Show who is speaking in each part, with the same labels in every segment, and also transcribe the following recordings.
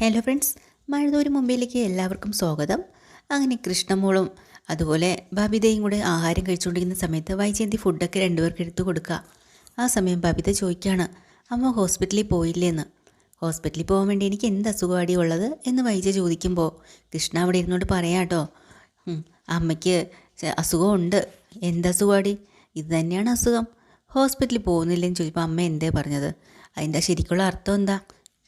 Speaker 1: Hello friends മഴതോരും മുമ്പിലേക്ക് എല്ലാവർക്കും സ്വാഗതം. അങ്ങനെ കൃഷ്ണമോളും അതുപോലെ ബബിതയും കൂടെ ആഹാരം കഴിച്ചുകൊണ്ടിരിക്കുന്ന സമയത്ത് വൈജയന്തി ഫുഡൊക്കെ രണ്ടുപേർക്ക് എടുത്തു കൊടുക്കുക ആ സമയം ബബിത ചോദിക്കുകയാണ് അമ്മ ഹോസ്പിറ്റലിൽ പോയില്ലേന്ന്? ഹോസ്പിറ്റലിൽ പോകാൻ വേണ്ടി എനിക്ക് എന്ത് അസുഖമാടി ഉള്ളത്? എന്ന് വൈജ ചോദിക്കുമ്പോൾ കൃഷ്ണ അവിടെ ഇരുന്നോട്ട് പറയാം കേട്ടോ അമ്മയ്ക്ക് അസുഖമുണ്ട്. എന്തസുഖമാടി ഇത് തന്നെയാണ് അസുഖം. ഹോസ്പിറ്റലിൽ പോകുന്നില്ലെന്ന് ചോദിച്ചപ്പോൾ അമ്മ എന്തേ പറഞ്ഞത്? അതിന്റെ ശരിക്കുള്ള അർത്ഥം എന്താ?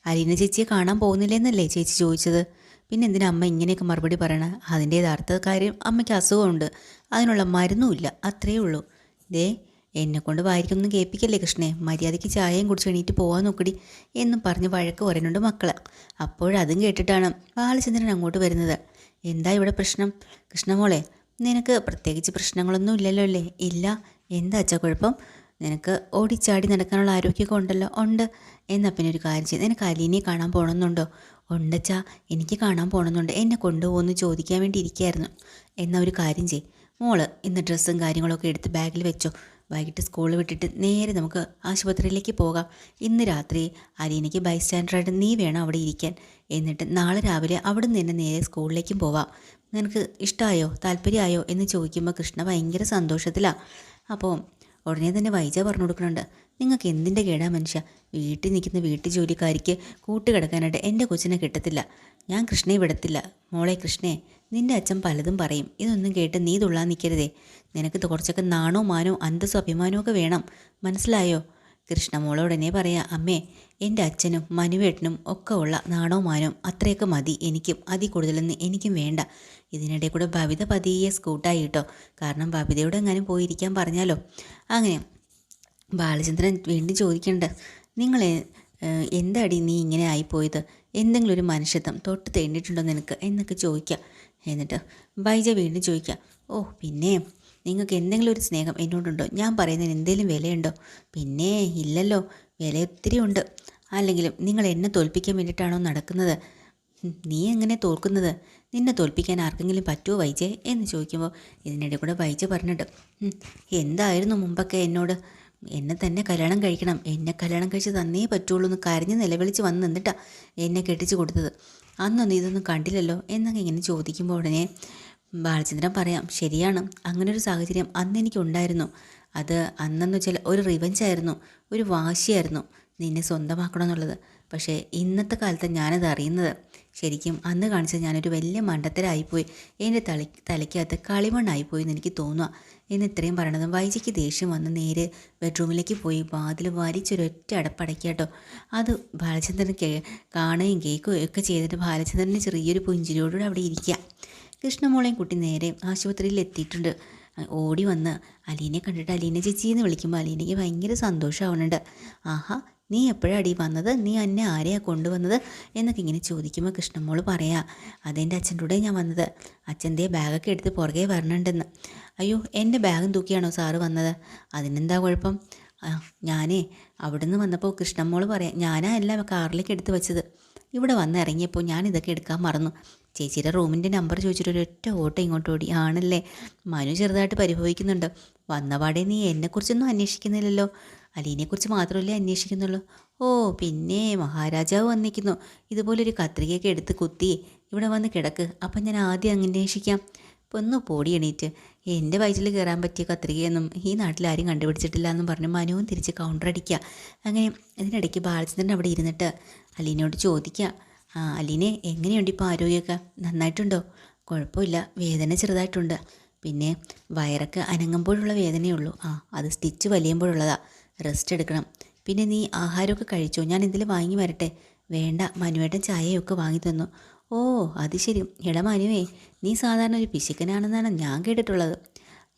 Speaker 1: അലീന ചേച്ചിയെ കാണാൻ പോകുന്നില്ലെന്നല്ലേ ചേച്ചി ചോദിച്ചത്? പിന്നെ എന്തിനാ അമ്മ ഇങ്ങനെയൊക്കെ മറുപടി പറയണ? അതിന്റെ യഥാർത്ഥ കാര്യം അമ്മയ്ക്ക് അസുഖമുണ്ട്. അതിനുള്ള മരുന്നുമില്ല. അത്രയേ ഉള്ളൂ. ദേ എന്നെക്കൊണ്ട് വായിക്കൊന്നും കേൾപ്പിക്കല്ലേ കൃഷ്ണേ. മര്യാദയ്ക്ക് ചായയും കുടിച്ച് എണീറ്റ് പോകാൻ നോക്കടി എന്നും പറഞ്ഞ് വഴക്ക് പറയുന്നുണ്ട് മക്കൾ. അപ്പോഴതും കേട്ടിട്ടാണ് ബാലചന്ദ്രൻ അങ്ങോട്ട് വരുന്നത്. എന്താ ഇവിടെ പ്രശ്നം? കൃഷ്ണമോളെ നിനക്ക് പ്രത്യേകിച്ച് പ്രശ്നങ്ങളൊന്നും ഇല്ലല്ലോ അല്ലേ? ഇല്ല. എന്താ കുഴപ്പം? നിനക്ക് ഓടിച്ചാടി നടക്കാനുള്ള ആരോഗ്യമൊക്കെ ഉണ്ടല്ലോ? ഉണ്ട്. എന്നാൽ പിന്നെ ഒരു കാര്യം ചെയ്ത് നിനക്ക് അലീനെ കാണാൻ പോകണമെന്നുണ്ടോ ഉണ്ടച്ചാ എനിക്ക് കാണാൻ പോകണമെന്നുണ്ട് എന്നെ കൊണ്ടുപോകുമെന്ന് ചോദിക്കാൻ വേണ്ടി ഇരിക്കുകയായിരുന്നു എന്നാൽ ഒരു കാര്യം ചെയ് മോൾ ഇന്ന് ഡ്രസ്സും കാര്യങ്ങളൊക്കെ എടുത്ത് ബാഗിൽ വെച്ചോ. വൈകിട്ട് സ്കൂൾ വിട്ടിട്ട് നേരെ നമുക്ക് ആശുപത്രിയിലേക്ക് പോകാം. ഇന്ന് രാത്രി അലീനയ്ക്ക് ബൈ ബൈസ്റ്റാൻഡറായിട്ട് നീ വേണം അവിടെ ഇരിക്കാൻ. എന്നിട്ട് നാളെ രാവിലെ അവിടെ നിന്ന് തന്നെ നേരെ സ്കൂളിലേക്കും പോവാം. നിനക്ക് ഇഷ്ടമായോ താല്പര്യമായോ? എന്ന് ചോദിക്കുമ്പോൾ കൃഷ്ണ ഭയങ്കര സന്തോഷത്തിലാണ് അപ്പോൾ ഉടനെ തന്നെ വൈജ പറഞ്ഞു കൊടുക്കുന്നുണ്ട്. നിങ്ങൾക്ക് എന്തിന്റെ കേടാ മനുഷ്യ? വീട്ടിൽ നിൽക്കുന്ന വീട്ടു ജോലിക്കാരിക്ക് കൂട്ടുകിടക്കാനായിട്ട് എന്റെ കൊച്ചിനെ കിട്ടത്തില്ല. ഞാൻ കൃഷ്ണയെ വിടത്തില്ല. മോളെ കൃഷ്ണേ നിന്റെ അച്ഛൻ പലതും പറയും. ഇതൊന്നും കേട്ട് നീ തുള്ളാൻ നിൽക്കരുതേ. നിനക്ക് കുറച്ചൊക്കെ നാണോ മാനോ അന്തസ്സും അഭിമാനവും ഒക്കെ വേണം. മനസ്സിലായോ? കൃഷ്ണമോളോടനെ പറയാം അമ്മേ എന്റെ അച്ഛനും മനുവേട്ടനും ഒക്കെ ഉള്ള നാണോ മാനോ അത്രയൊക്കെ മതി എനിക്കും. അതിൽ കൂടുതലൊന്നും എനിക്കും വേണ്ട. ഇതിനിടെ കൂടെ ഭവിത പതിയെ സ്കൂട്ടായി കേട്ടോ കാരണം ഭവിതയോട് എങ്ങാനും പോയിരിക്കാൻ പറഞ്ഞാലോ? അങ്ങനെ ബാലചന്ദ്രൻ വീണ്ടും ചോദിക്കണ്ട നിങ്ങൾ എന്താടി നീ ഇങ്ങനെ ആയിപ്പോയത്? എന്തെങ്കിലും ഒരു മനുഷ്യത്വം തൊട്ട് തേണ്ടിയിട്ടുണ്ടോ നിനക്ക്? എന്നൊക്കെ ചോദിക്കാം. എന്നിട്ട് ബൈജ വീണ്ടും ചോദിക്കാം. ഓ പിന്നെ നിങ്ങൾക്ക് എന്തെങ്കിലും ഒരു സ്നേഹം എന്നോടുണ്ടോ? ഞാൻ പറയുന്നതിന് എന്തെങ്കിലും വിലയുണ്ടോ? പിന്നെ ഇല്ലല്ലോ. വില ഒത്തിരി ഉണ്ട്. അല്ലെങ്കിലും നിങ്ങൾ എന്നെ തോൽപ്പിക്കാൻ വേണ്ടിയിട്ടാണോ നടക്കുന്നത്? നീ എങ്ങനെ തോൽക്കുന്നത്? നിന്നെ തോൽപ്പിക്കാൻ ആർക്കെങ്കിലും പറ്റുമോ വൈജെ? എന്ന് ചോദിക്കുമ്പോൾ ഇതിനിടെ കൂടെ വൈജ പറഞ്ഞിട്ട് എന്തായിരുന്നു മുമ്പൊക്കെ എന്നോട്? എന്നെ തന്നെ കല്യാണം കഴിക്കണം. എന്നെ കല്യാണം കഴിച്ച് തന്നേ പറ്റുള്ളൂ എന്ന് കരഞ്ഞ് നിലവിളിച്ച് വന്ന് നിന്നിട്ടാ എന്നെ കെട്ടിച്ച് കൊടുത്തത്. അന്നൊന്നും ഇതൊന്നും കണ്ടില്ലല്ലോ? എന്നൊക്കെ ഇങ്ങനെ ചോദിക്കുമ്പോൾ ഉടനെ ബാലചന്ദ്രൻ പറയാം ശരിയാണ്. അങ്ങനൊരു സാഹചര്യം അന്ന് എനിക്കുണ്ടായിരുന്നു. അത് അന്നെന്ന് വെച്ചാൽ ഒരു റിവഞ്ചായിരുന്നു ഒരു വാശിയായിരുന്നു നിന്നെ സ്വന്തമാക്കണമെന്നുള്ളത്. പക്ഷേ ഇന്നത്തെ കാലത്ത് ഞാനത് അറിയുന്നത് ശരിക്കും അന്ന് കാണിച്ചത് ഞാനൊരു വലിയ മണ്ടത്തരായിപ്പോയി. എന്റെ തല തലയ്ക്കകത്ത് കളിമണ്ണായിപ്പോയി എന്ന് എനിക്ക് തോന്നുക എന്ന് ഇത്രയും പറയണതും വൈജിക്ക് ദേഷ്യം വന്ന് നേരെ ബെഡ്റൂമിലേക്ക് പോയി വാതിൽ വാരിച്ചൊരൊറ്റ അടപ്പടയ്ക്കാട്ടോ അത് ബാലചന്ദ്രൻ കേ കാണുകയും കേൾക്കുകയും ഒക്കെ ചെയ്തിട്ട് ബാലചന്ദ്രന് ചെറിയൊരു പുഞ്ചിരിയോടുകൂടി അവിടെ ഇരിക്കുക. കൃഷ്ണമോളെയും കുട്ടി നേരെ ആശുപത്രിയിൽ എത്തിയിട്ടുണ്ട്. ഓടി വന്ന് അലീനെ കണ്ടിട്ട് അലീന ചേച്ചി എന്ന് വിളിക്കുമ്പോൾ അലീനയ്ക്ക് ഭയങ്കര സന്തോഷമാവുന്നുണ്ട്. ആഹാ നീ എപ്പോഴാടി വന്നത്? നീ എന്നെ ആരെയാ കൊണ്ടുവന്നത്? എന്നൊക്കെ ഇങ്ങനെ ചോദിക്കുമ്പോൾ കൃഷ്ണമോൾ പറയാ അതെന്റെ അച്ഛന്റെ കൂടെ ഞാൻ വന്നത്. അച്ഛന്റെ ബാഗൊക്കെ എടുത്ത് പുറകെ വരണുണ്ടെന്ന്. അയ്യോ എന്റെ ബാഗും തൂക്കിയാണോ സാറ് വന്നത്? അതിനെന്താ കുഴപ്പം? ഞാനേ അവിടുന്ന് വന്നപ്പോൾ കൃഷ്ണമോൾ പറയാം ഞാനാ എല്ലാം കാറിലേക്ക് എടുത്ത് വെച്ചത്. ഇവിടെ വന്ന് ഇറങ്ങിയപ്പോൾ ഞാൻ ഇതൊക്കെ എടുക്കാൻ മറന്നു. ചേച്ചിയുടെ റൂമിന്റെ നമ്പർ ചോദിച്ചിട്ട് ഒരൊറ്റ ഓട്ടം ഇങ്ങോട്ട് ഓടി. ആണല്ലേ. മനു ചെറുതായിട്ട് പരിഭവിക്കുന്നുണ്ട്. വന്നപാടെ നീ എന്നെക്കുറിച്ചൊന്നും അന്വേഷിക്കുന്നില്ലല്ലോ. അലീനെക്കുറിച്ച് മാത്രമല്ലേ അന്വേഷിക്കുന്നുള്ളൂ. ഓ പിന്നെ മഹാരാജാവ് വന്നിരിക്കുന്നു. ഇതുപോലൊരു കത്രികയൊക്കെ എടുത്ത് കുത്തി ഇവിടെ വന്ന് കിടക്ക്. അപ്പം ഞാൻ ആദ്യം അന്വേഷിക്കാം. ഇപ്പം ഒന്ന് പോടി എണീറ്റ്. എന്റെ വയറ്റിൽ കയറാൻ പറ്റിയ കത്രികയൊന്നും ഈ നാട്ടിൽ ആരും കണ്ടുപിടിച്ചിട്ടില്ല എന്നും പറഞ്ഞ് മനുവും തിരിച്ച് കൗണ്ടർ അടിക്കുക. അങ്ങനെ ഇതിനിടയ്ക്ക് ബാലചന്ദ്രൻ അവിടെ ഇരുന്നിട്ട് അലീനയോട് ചോദിക്കുക. ആ അലീനെ എങ്ങനെയുണ്ട് ഇപ്പോൾ ആരോഗ്യമൊക്കെ? നന്നായിട്ടുണ്ടോ? കുഴപ്പമില്ല. വേദന ചെറുതായിട്ടുണ്ട്. പിന്നെ വയറൊക്കെ അനങ്ങുമ്പോഴുള്ള വേദനയുള്ളൂ ആ അത് സ്റ്റിച്ച് വലിയുമ്പോഴുള്ളതാ. റെസ്റ്റ് എടുക്കണം പിന്നെ നീ ആഹാരമൊക്കെ കഴിച്ചോ? ഞാൻ എന്തെങ്കിലും വാങ്ങി വരട്ടെ. വേണ്ട മനുവേട്ടൻ ചായയൊക്കെ വാങ്ങി തന്നു. ഓ അത് ശരി. എടാ മനുവേ നീ സാധാരണ ഒരു പിശുക്കനാണെന്നാണ് ഞാൻ കേട്ടിട്ടുള്ളത്.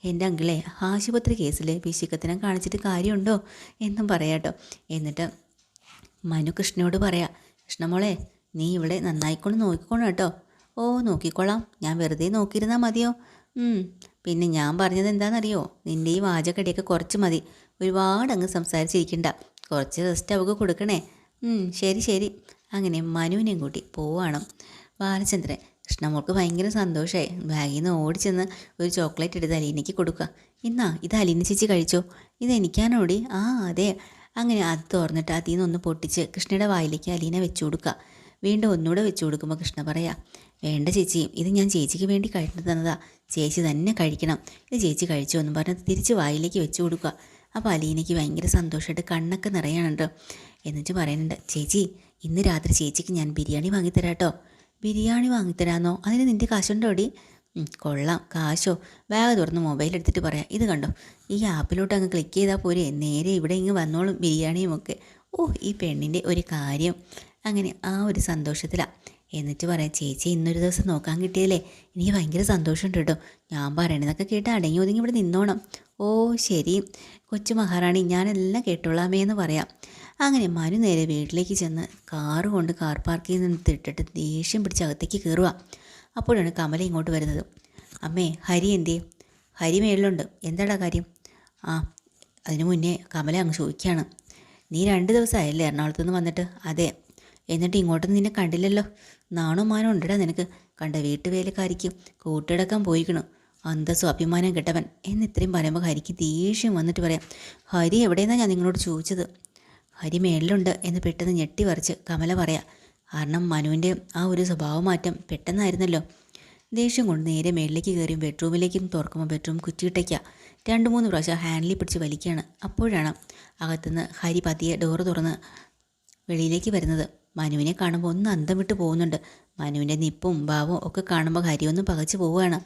Speaker 1: എന്റെ അങ്കിളെ ആശുപത്രി കേസിൽ പിശുക്കത്തിനെ കാണിച്ചിട്ട് കാര്യമുണ്ടോ എന്നും പറയാട്ടോ. എന്നിട്ട് മനു കൃഷ്ണനോട് പറയാ കൃഷ്ണമോളെ നീ ഇവിടെ നന്നായിക്കൊണ്ട് നോക്കിക്കോണം കേട്ടോ ഓ നോക്കിക്കോളാം. ഞാൻ വെറുതെ നോക്കിയിരുന്നാൽ മതിയോ? പിന്നെ ഞാൻ പറഞ്ഞത് എന്താണെന്നറിയോ? നിന്റെ ഈ വാചകടിയൊക്കെ കുറച്ച് മതി. ഒരുപാട് അങ്ങ് സംസാരിച്ചിരിക്കണ്ട. കുറച്ച് റെസ്റ്റ് അവൾക്ക് കൊടുക്കണേ. ശരി ശരി. അങ്ങനെ മനുവിനെയും കൂട്ടി പോവാണ് ബാലചന്ദ്രൻ. കൃഷ്ണമോൾക്ക് ഭയങ്കര സന്തോഷമായി ബാഗിൽ നിന്ന് ഓടിച്ചെന്ന് ഒരു ചോക്ലേറ്റ് എടുത്ത് അലീനയ്ക്ക് കൊടുക്കുക. ഇന്നാ ഇത് അലീന ചേച്ചി കഴിച്ചോ? ഇത് എനിക്കാണോടി? ആ അതെ. അങ്ങനെ അത് തുറന്നിട്ട് അതിൽ നിന്നൊന്ന് പൊട്ടിച്ച് കൃഷ്ണയുടെ വായിലേക്ക് അലീന വെച്ചു കൊടുക്കുക. വീണ്ടും ഒന്നുകൂടെ വെച്ചു കൊടുക്കുമ്പോൾ കൃഷ്ണ പറയാ വേണ്ട ചേച്ചി ഇത് ഞാൻ ചേച്ചിക്ക് വേണ്ടി കഴിഞ്ഞു തന്നതാ. ചേച്ചി തന്നെ കഴിക്കണം. ഇത് ചേച്ചി കഴിച്ചു എന്ന് പറഞ്ഞ് തിരിച്ച് വായിലേക്ക് വെച്ച് കൊടുക്കുക. അപ്പോൾ അലീനയ്ക്ക് ഭയങ്കര സന്തോഷമായിട്ട് കണ്ണൊക്കെ നിറയാനുണ്ട്. എന്നിട്ട് പറയുന്നുണ്ട് ചേച്ചി ഇന്ന് രാത്രി ചേച്ചിക്ക് ഞാൻ ബിരിയാണി വാങ്ങിത്തരാട്ടോ. ബിരിയാണി വാങ്ങിത്തരാന്നോ? അതിന് നിന്റെ കാശുണ്ടോ ഉം, കൊള്ളാം. കാശോ? ബാഗ് തുറന്ന് മൊബൈൽ എടുത്തിട്ട് പറയാം. ഇത് കണ്ടോ? ഈ ആപ്പിലോട്ട് അങ്ങ് ക്ലിക്ക് ചെയ്താൽ പോരെ. നേരെ ഇവിടെ ഇങ്ങ് വന്നോളും ബിരിയാണിയും ഒക്കെ. ഓ ഈ പെണ്ണിന്റെ ഒരു കാര്യം. അങ്ങനെ ആ ഒരു സന്തോഷത്തിലാണ് എന്നിട്ട് പറയാം ചേച്ചി ഇന്നൊരു ദിവസം നോക്കാൻ കിട്ടിയല്ലേ? എനിക്ക് ഭയങ്കര സന്തോഷമുണ്ട് കേട്ടോ. ഞാൻ പറയണതൊക്കെ കേട്ട് അടങ്ങി ഒതുങ്ങി ഇവിടെ നിന്നോണം. ഓ ശരി. കൊച്ചു മഹാറാണി ഞാനെല്ലാം കേട്ടോളാമേ എന്ന് പറയാം. അങ്ങനെ മനു നേരെ വീട്ടിലേക്ക് ചെന്ന് കാറ് കൊണ്ട് കാർ പാർക്കിൽ നിന്ന് ഇട്ടിട്ട് ദേഷ്യം പിടിച്ച് അകത്തേക്ക് കയറുക അപ്പോഴാണ് കമല ഇങ്ങോട്ട് വരുന്നത്. അമ്മേ ഹരി എന്തേ ഹരി മേളിലുണ്ട്. എന്താടാ കാര്യം? ആ അതിനു മുന്നേ കമല അങ്ങ് ചോദിക്കുകയാണ് നീ രണ്ട് ദിവസമായല്ലേ എറണാകുളത്ത് നിന്ന് വന്നിട്ട്? അതെ. എന്നിട്ട് ഇങ്ങോട്ടൊന്നും നിന്നെ കണ്ടില്ലല്ലോ. നാണോ മാനോ ഉണ്ടടാ നിനക്ക്. കണ്ട വീട്ടുവേലക്കാരിക്ക് കൂട്ടിടക്കാൻ പോയിക്കണു. അന്തസ്സും അഭിമാനം കെട്ടവൻ. എന്നിത്രയും പറയുമ്പോൾ ഹരിക്ക് ദേഷ്യം വന്നിട്ട് പറയാം ഹരി എവിടെയെന്നാണ് ഞാൻ നിങ്ങളോട് ചോദിച്ചത്? ഹരി മേളിലുണ്ട് എന്ന് പെട്ടെന്ന് ഞെട്ടി വരച്ച് കമല പറയാം കാരണം മനുവിന്റെ ആ ഒരു സ്വഭാവമാറ്റം പെട്ടെന്നായിരുന്നല്ലോ. ദേഷ്യം കൊണ്ട് നേരെ മേളിലേക്ക് കയറിയും ബെഡ്റൂമിലേക്കും തുറക്കുമ്പോൾ ബെഡ്റൂം കുറ്റിയിട്ടയ്ക്കുക രണ്ട് മൂന്ന് പ്രാവശ്യം ഹാൻഡിൽ പിടിച്ച് വലിക്കുകയാണ് അപ്പോഴാണ് അകത്തുനിന്ന് ഹരി പതിയെ ഡോറ് തുറന്ന് വെളിയിലേക്ക് വരുന്നത്. മനുവിനെ കാണുമ്പോൾ ഒന്ന് അന്തം വിട്ട് പോകുന്നുണ്ട്. മനുവിന്റെ നിപ്പും ഭാവവും ഒക്കെ കാണുമ്പോൾ ഹരി ഒന്ന് പകച്ചു പോവുകയാണ്.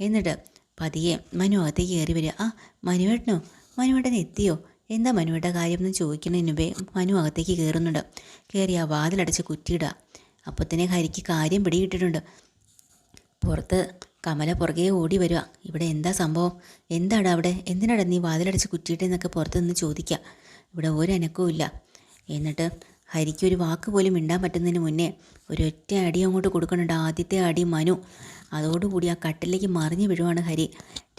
Speaker 1: എന്നിട്ട് പതിയെ മനു അകത്തേക്ക് കയറി വരിക. ആ മനുവേട്ടനോ? മനുവേട്ടൻ എത്തിയോ? എന്താ മനുവേട്ട കാര്യം എന്ന് ചോദിക്കുന്നതിന് മുമ്പേ മനു അകത്തേക്ക് കയറുന്നുണ്ട്. കയറി ആ വാതിലടച്ച് കുറ്റിയിടുക. അപ്പോൾ തന്നെ ഹരിക്ക് കാര്യം പിടികിട്ടിട്ടുണ്ട്. പുറത്ത് കമല പുറകെ ഓടി വരിക. ഇവിടെ എന്താ സംഭവം? എന്താണ് അവിടെ? എന്തിനാണ് നീ വാതിലടച്ച് കുറ്റിയിട്ടെന്നൊക്കെ പുറത്ത് നിന്ന് ചോദിക്കുക. ഇവിടെ ഒരനക്കവും ഇല്ല എന്നിട്ട് ഹരിക്ക് ഒരു വാക്ക് പോലും മിണ്ടാൻ പറ്റുന്നതിന് മുന്നേ ഒരൊറ്റ അടി അങ്ങോട്ട് കൊടുക്കുന്നുണ്ട് ആദ്യത്തെ അടി മനു. അതോടുകൂടി ആ കട്ടിലേക്ക് മറിഞ്ഞു വീഴുവാണ് ഹരി.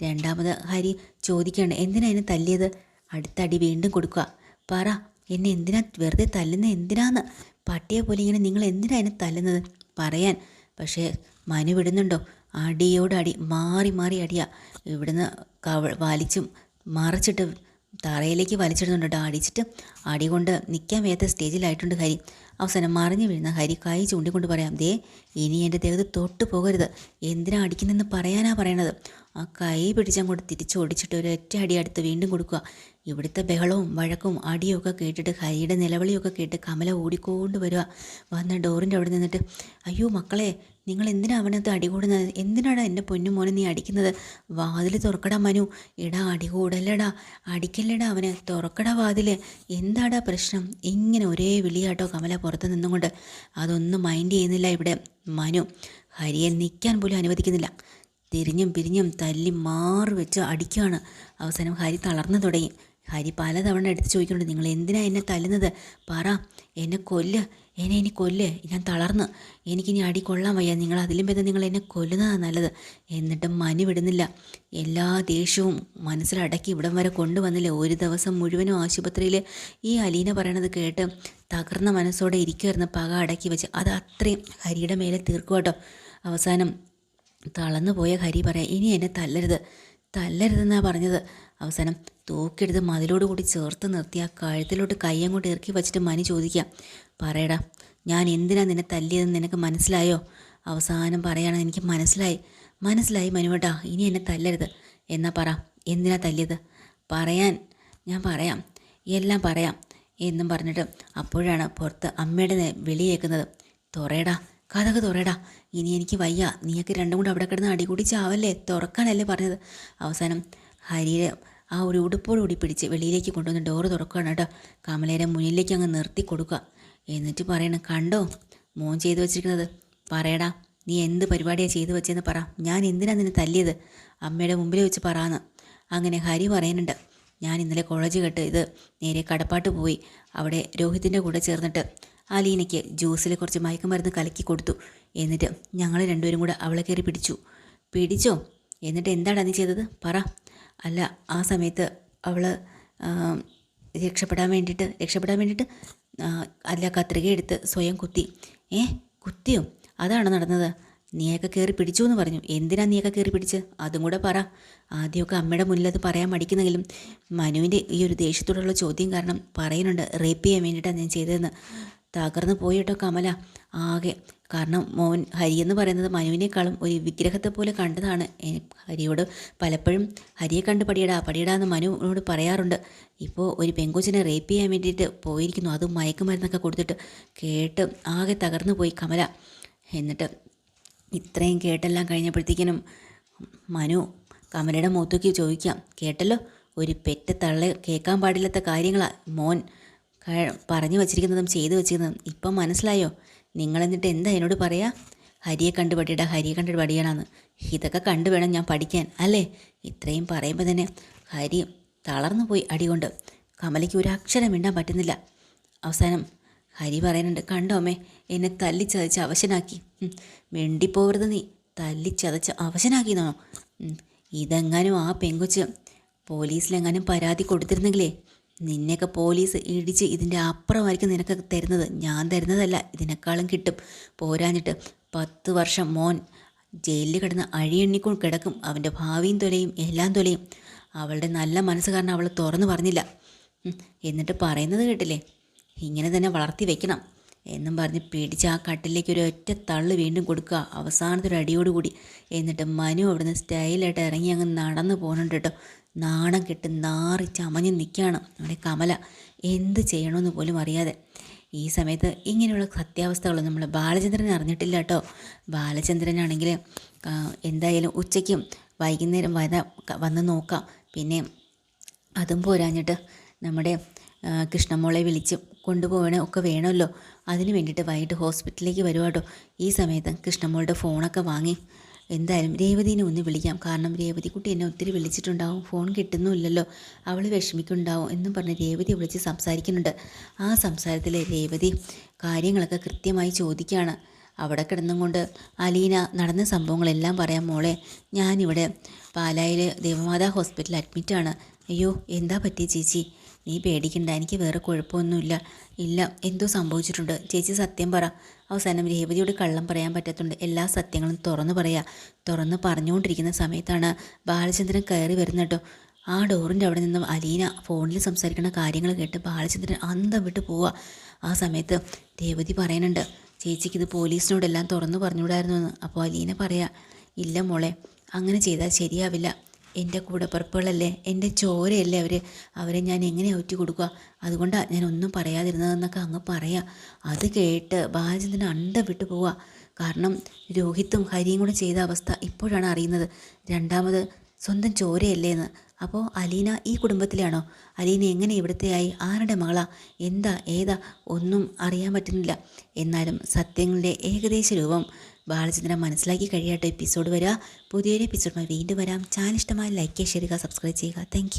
Speaker 1: രണ്ടാമത് ഹരി ചോദിക്കുകയാണ് എന്തിനാ എന്നെ തല്ലിയത്? അടുത്ത അടി വീണ്ടും കൊടുക്കുക. പറ എന്നെ എന്തിനാ വെറുതെ തല്ലുന്നത് എന്തിനാന്ന്? പട്ടിയെ പോലെ ഇങ്ങനെ നിങ്ങൾ എന്തിനാ എന്നെ തല്ലുന്നത്? പറയാൻ പക്ഷേ മനു വിടുന്നുണ്ടോ? അടിയോട് അടി മാറി മാറി അടിയാ. ഇവിടുന്ന് കവ വലിച്ചും മറച്ചിട്ട് തറയിലേക്ക് വലിച്ചിടുന്നുണ്ട് കേട്ടോ അടിച്ചിട്ട് അടി കൊണ്ട് നിൽക്കാൻ വയ്യാത്ത സ്റ്റേജിലായിട്ടുണ്ട് ഹരി. അവസാനം മറിഞ്ഞു വീഴുന്ന ഹരി കൈ ചൂണ്ടിക്കൊണ്ട് പറയാം ദേ ഇനി എന്റെ ദേഹത്ത് തൊട്ട് പോകരുത്. എന്തിനാ അടിക്കുന്നതെന്ന് പറയാനാ പറയണത്? ആ കൈ പിടിച്ചങ്ങോട്ട് തിരിച്ചോടിച്ചിട്ട് ഒരൊറ്റ അടി അടുത്ത് വീണ്ടും കൊടുക്കുക. ഇവിടുത്തെ ബഹളവും വഴക്കും അടിയൊക്കെ കേട്ടിട്ട് ഹരിയുടെ നിലവിളിയൊക്കെ കേട്ട് കമല ഓടിക്കൊണ്ട് വരിക. വന്ന ഡോറിന്റെ അവിടെ നിന്നിട്ട് അയ്യോ മക്കളെ നിങ്ങൾ എന്തിനാ അവനകത്ത് അടി കൂടുന്നത്? എന്തിനാണ് എന്റെ പൊന്നു മോനെ നീ അടിക്കുന്നത്? വാതിൽ തുറക്കടാ മനു. എടാ അടി കൂടല്ലടാ. അടിക്കല്ലടാ അവന്. തുറക്കടാ വാതിൽ എന്താടാ പ്രശ്നം? ഇങ്ങനെ ഒരേ വിളിയാട്ടോ കമല പുറത്ത് നിന്നുകൊണ്ട്. അതൊന്നും മൈൻഡ് ചെയ്യുന്നില്ല ഇവിടെ മനു. ഹരിയെ നിൽക്കാൻ പോലും അനുവദിക്കുന്നില്ല. തിരിഞ്ഞും പിരിഞ്ഞും തല്ലി മാറി വെച്ച് അടിക്കുകയാണ്. അവസാനം ഹരി തളർന്നു തുടങ്ങി. ഹരി പലതവണ എടുത്ത് ചോദിക്കുന്നുണ്ട് നിങ്ങൾ എന്തിനാ എന്നെ തല്ലുന്നത്? പറ. എന്നെ കൊല്ല്. എന്നെ ഇനി കൊല്ല്. ഞാൻ തളർന്ന്. എനിക്കിനി അടി കൊള്ളാൻ വയ്യ. നിങ്ങൾ അതിലും ഭേദം നിങ്ങൾ എന്നെ കൊല്ലുന്നതാണ് നല്ലത്. എന്നിട്ടും മനി വിടുന്നില്ല. എല്ലാ ദേഷ്യവും മനസ്സിലടക്കി ഇവിടം വരെ കൊണ്ടുവന്നില്ല? ഒരു ദിവസം മുഴുവനും ആശുപത്രിയിൽ ഈ അലീന പറയണത് കേട്ട് തകർന്ന മനസ്സോടെ ഇരിക്കുമായിരുന്നു പക അടക്കി വെച്ച്. അത് അത്രയും ഹരിയുടെ മേലെ തീർക്കുക കേട്ടോ അവസാനം തളർന്നു പോയ ഹരി പറയാം ഇനി എന്നെ തല്ലരുത് തല്ലരുതെന്നാണ് പറഞ്ഞത്. അവസാനം തൂക്കിയെടുത്ത് മതിലോട് കൂടി ചേർത്ത് നിർത്തി ആ കഴുത്തിലോട്ട് കയ്യം കൊണ്ട് ഇറക്കി വെച്ചിട്ട് മനി ചോദിക്കാം. പറയടാ ഞാൻ എന്തിനാ നിന്നെ തല്ലിയതെന്ന് നിനക്ക് മനസ്സിലായോ? അവസാനം പറയാണ് എനിക്ക് മനസ്സിലായി മനസ്സിലായി മനുവേട്ടാ ഇനി എന്നെ തല്ലരുത്. എന്നാ പറ എന്തിനാ തല്ലിയത്? പറയാൻ ഞാൻ പറയാം എല്ലാം പറയാം എന്നും പറഞ്ഞിട്ട് അപ്പോഴാണ് പുറത്ത് അമ്മയുടെ വിളി കേൾക്കുന്നത്. തുറയടാ കഥക് തുറയടാ ഇനി എനിക്ക് വയ്യ. നീയൊക്കെ രണ്ടും കൂടെ അവിടെ കിടന്ന് അടികൂടി ചാവല്ലേ? തുറക്കാനല്ലേ പറഞ്ഞത്. അവസാനം ഹരിയെ ആ ഒരു ഉടുപ്പോടുകൂടി പിടിച്ച് വെളിയിലേക്ക് കൊണ്ടുവന്ന് ഡോറ് തുറക്കുകയാണ് കേട്ടോ. കമലേരെ മുന്നിലേക്ക് അങ്ങ് നിർത്തി കൊടുക്കുക. എന്നിട്ട് പറയണം കണ്ടോ? മോൻ ചെയ്തു വെച്ചിരിക്കുന്നത്. പറയടാ നീ എന്ത് പരിപാടിയാണ് ചെയ്തു വെച്ചതെന്ന് പറ. ഞാൻ എന്തിനാ നിന്നെ തല്ലിയത്? അമ്മയുടെ മുമ്പിൽ വെച്ച് പറയാന്ന് അങ്ങനെ ഹരി പറയുന്നുണ്ട് ഞാൻ ഇന്നലെ കോളേജ് കെട്ട് ഇത് നേരെ കടപ്പാട്ട് പോയി. അവിടെ രോഹിത്തിന്റെ കൂടെ ചേർന്നിട്ട് അലീനയ്ക്ക് ജ്യൂസിൽ കുറച്ച് മയക്കുമരുന്ന് കലക്കി കൊടുത്തു. എന്നിട്ട് ഞങ്ങൾ രണ്ടുപേരും കൂടെ അവളെ കയറി പിടിച്ചു. പിടിച്ചോ? എന്നിട്ട് എന്താണ് നീ ചെയ്തത്? പറ. അല്ല ആ സമയത്ത് അവൾ രക്ഷപ്പെടാൻ വേണ്ടിയിട്ട് രക്ഷപ്പെടാൻ വേണ്ടിയിട്ട് അല്ല കത്രിക എടുത്ത് സ്വയം കുത്തി. ഏ കുത്തിയോ? അതാണ് നടന്നത്? നീയൊക്കെ കയറി പിടിച്ചു എന്ന് പറഞ്ഞു. എന്തിനാ നീയൊക്കെ കയറി പിടിച്ച്? അതും കൂടെ പറ. ആദ്യമൊക്കെ അമ്മയുടെ മുന്നിൽ അത് പറയാൻ മടിക്കുന്നെങ്കിലും മനുവിന്റെ ഈ ഒരു ദേഷ്യത്തോടുള്ള ചോദ്യം കാരണം പറയുന്നുണ്ട് റേപ്പ് ചെയ്യാൻ വേണ്ടിയിട്ടാണ് ഞാൻ ചെയ്തതെന്ന്. തകർന്നു പോയിട്ടോ കമല. ആകെ കാരണം മോൻ ഹരി എന്ന് പറയുന്നത് മനുവിനേക്കാളും ഒരു വിഗ്രഹത്തെ പോലെ കണ്ടതാണ്. ഹരിയോട് പലപ്പോഴും ഹരിയെ കണ്ട് പടിയടാ പടിയടാ എന്ന് മനുവിനോട് പറയാറുണ്ട്. ഇപ്പോൾ ഒരു പെങ്കൊച്ചിനെ റേപ്പ് ചെയ്യാൻ വേണ്ടിയിട്ട് പോയിരിക്കുന്നു. അതും മയക്കുമരുന്നൊക്കെ കൊടുത്തിട്ട് കേട്ട് ആകെ തകർന്നു പോയി കമല. എന്നിട്ട് ഇത്രയും കേട്ടെല്ലാം കഴിഞ്ഞപ്പോഴത്തേക്കിനും മനു കമലയുടെ മുഖത്തേക്ക് ചോദിക്കാം. കേട്ടല്ലോ? ഒരു പെറ്റ തള്ള കേൾക്കാൻ പാടില്ലാത്ത കാര്യങ്ങളാണ് മോൻ പറഞ്ഞു വച്ചിരിക്കുന്നതും ചെയ്തു വച്ചിരിക്കുന്നതും. ഇപ്പം മനസ്സിലായോ? നിങ്ങൾ എന്നിട്ട് എന്താ എന്നോട് പറയാ? ഹരിയെ കണ്ട് പഠിയടാ ഹരിയെ കണ്ട് പഠിയണമെന്ന് ഇതൊക്കെ കണ്ടു വേണം ഞാൻ പഠിക്കാൻ അല്ലേ? ഇത്രയും പറയുമ്പോൾ തന്നെ ഹരി തളർന്നു പോയി അടികൊണ്ട്. കമലയ്ക്ക് ഒരു അക്ഷരം മിണ്ടാൻ പറ്റുന്നില്ല. അവസാനം ഹരി പറയുന്നുണ്ട് കണ്ടോ അമ്മേ എന്നെ തല്ലിച്ചതച്ച് അവശനാക്കി. മിണ്ടിപ്പോവരുത് നീ. തല്ലിച്ചതച്ച് അവശനാക്കി ഉം, ഇതെങ്ങാനും ആ പെങ്കൊച്ച് പോലീസിലെങ്ങാനും പരാതി കൊടുത്തിരുന്നെങ്കിലേ നിന്നെയൊക്കെ പോലീസ് ഇടിച്ച് ഇതിന്റെ അപ്പുറമായിരിക്കും നിനക്ക് തരുന്നത്. ഞാൻ തരുന്നതല്ല ഇതിനേക്കാളും കിട്ടും. പോരാഞ്ഞിട്ട് പത്ത് വർഷം മോൻ ജയിലിൽ കിടന്ന് അഴിയെണ്ണിക്കൊണ്ട് കിടക്കും. അവന്റെ ഭാവിയും തൊലയും എല്ലാം തൊലയും. അവളുടെ നല്ല മനസ്സ് കാരണം അവൾ തുറന്നു പറഞ്ഞില്ല. എന്നിട്ട് പറയുന്നത് കേട്ടില്ലേ? ഇങ്ങനെ തന്നെ വളർത്തി വെക്കണം എന്നും പറഞ്ഞ് പിടിച്ച് ആ കട്ടിലേക്ക് ഒരു ഒറ്റ തള്ളു വീണ്ടും കൊടുക്കുക. അവസാനത്തെ ഒരു അടിയോടുകൂടി. എന്നിട്ട് മനു അവിടുന്ന് സ്റ്റൈലായിട്ട് ഇറങ്ങി അങ്ങ് നടന്നു പോകുന്നുണ്ട് കേട്ടോ. നാണം കെട്ട് നാറി ചമഞ്ഞു നിൽക്കുകയാണ് നമ്മുടെ കമല. എന്ത് ചെയ്യണമെന്ന് പോലും അറിയാതെ. ഈ സമയത്ത് ഇങ്ങനെയുള്ള സത്യാവസ്ഥകൾ നമ്മൾ ബാലചന്ദ്രൻ അറിഞ്ഞിട്ടില്ല കേട്ടോ. ബാലചന്ദ്രനാണെങ്കിൽ എന്തായാലും ഉച്ചയ്ക്കും വൈകുന്നേരം വര വന്ന് നോക്കാം. പിന്നെ അതും പോരാഞ്ഞിട്ട് നമ്മുടെ കൃഷ്ണമോളെ വിളിച്ച് കൊണ്ടുപോകണ ഒക്കെ വേണമല്ലോ. അതിന് വേണ്ടിയിട്ട് വൈകിട്ട് ഹോസ്പിറ്റലിലേക്ക് വരുവാട്ടോ ഈ സമയത്ത് കൃഷ്ണമോളുടെ ഫോണൊക്കെ വാങ്ങി എന്തായാലും രേവതിനെ ഒന്ന് വിളിക്കാം. കാരണം രേവതി കുട്ടി എന്നെ ഒത്തിരി വിളിച്ചിട്ടുണ്ടാവും. ഫോൺ കിട്ടുന്നുമില്ലല്ലോ. അവൾ വിഷമിക്കുന്നുണ്ടാവും എന്നും പറഞ്ഞ് രേവതി വിളിച്ച് സംസാരിക്കുന്നുണ്ട്. ആ സംസാരത്തിൽ രേവതി കാര്യങ്ങളൊക്കെ കൃത്യമായി ചോദിക്കുകയാണ്. അവിടെ കിടന്നും കൊണ്ട് അലീന നടന്ന സംഭവങ്ങളെല്ലാം പറയാം മോളെ. ഞാനിവിടെ പാലായിൽ ദേവമാതാ ഹോസ്പിറ്റലിൽ അഡ്മിറ്റാണ്. അയ്യോ എന്താ പറ്റിയ ചേച്ചി? നീ പേടിക്കണ്ട എനിക്ക് വേറെ കുഴപ്പമൊന്നുമില്ല. ഇല്ല എന്തോ സംഭവിച്ചിട്ടുണ്ട്. ചേച്ചി സത്യം പറ. അവസാനം രേവതിയോട് കള്ളം പറയാൻ പറ്റത്തുണ്ട്. എല്ലാ സത്യങ്ങളും തുറന്നു പറയാ. തുറന്ന് പറഞ്ഞുകൊണ്ടിരിക്കുന്ന സമയത്താണ് ബാലചന്ദ്രൻ കയറി വരുന്നട്ടോ. ആ ഡോറിന്റെ അവിടെ നിന്നും അലീന ഫോണിൽ സംസാരിക്കുന്ന കാര്യങ്ങൾ കേട്ട് ബാലചന്ദ്രൻ അന്തം വിട്ട് പോവുക ആ സമയത്ത് രേവതി പറയുന്നുണ്ട് ചേച്ചിക്ക് ഇത് പോലീസിനോടെല്ലാം തുറന്നു പറഞ്ഞുകൂടായിരുന്നു എന്ന് അപ്പോൾ അലീന പറയാ ഇല്ല മോളെ അങ്ങനെ ചെയ്താൽ ശരിയാവില്ല. എന്റെ കൂടെ പിറപ്പുകളല്ലേ എന്റെ ചോരയല്ലേ അവർ അവരെ ഞാൻ എങ്ങനെ ഒറ്റ കൊടുക്കുക അതുകൊണ്ടാണ് ഞാൻ ഒന്നും പറയാതിരുന്നതെന്നൊക്കെ അങ്ങ് പറയാം. അത് കേട്ട് ബാലചന്ദ്രൻ അണ്ട വിട്ടു പോവുക. കാരണം രോഹിത്തും ഹരിയും കൂടെ ചെയ്ത അവസ്ഥ ഇപ്പോഴാണ് അറിയുന്നത്. രണ്ടാമത് സ്വന്തം ചോരയല്ലേ എന്ന് അപ്പോൾ അലീന ഈ കുടുംബത്തിലാണോ? അലീന എങ്ങനെ ഇവിടുത്തെയായി ആരുടെ മകളാ? എന്താ? ഏതാ? ഒന്നും അറിയാൻ പറ്റുന്നില്ല. എന്നാലും സത്യങ്ങളുടെ ഏകദേശ രൂപം ബാലചന്ദ്രൻ മനസ്സിലാക്കി കഴിയാത്ത എപ്പിസോഡ് വരിക പുതിയൊരു എപ്പിസോഡുമായി വീണ്ടും വരാം. ചാനൽ ഇഷ്ടമായി ലൈക്ക് ചെയ്യുക സബ്സ്ക്രൈബ് ചെയ്യുക. താങ്ക്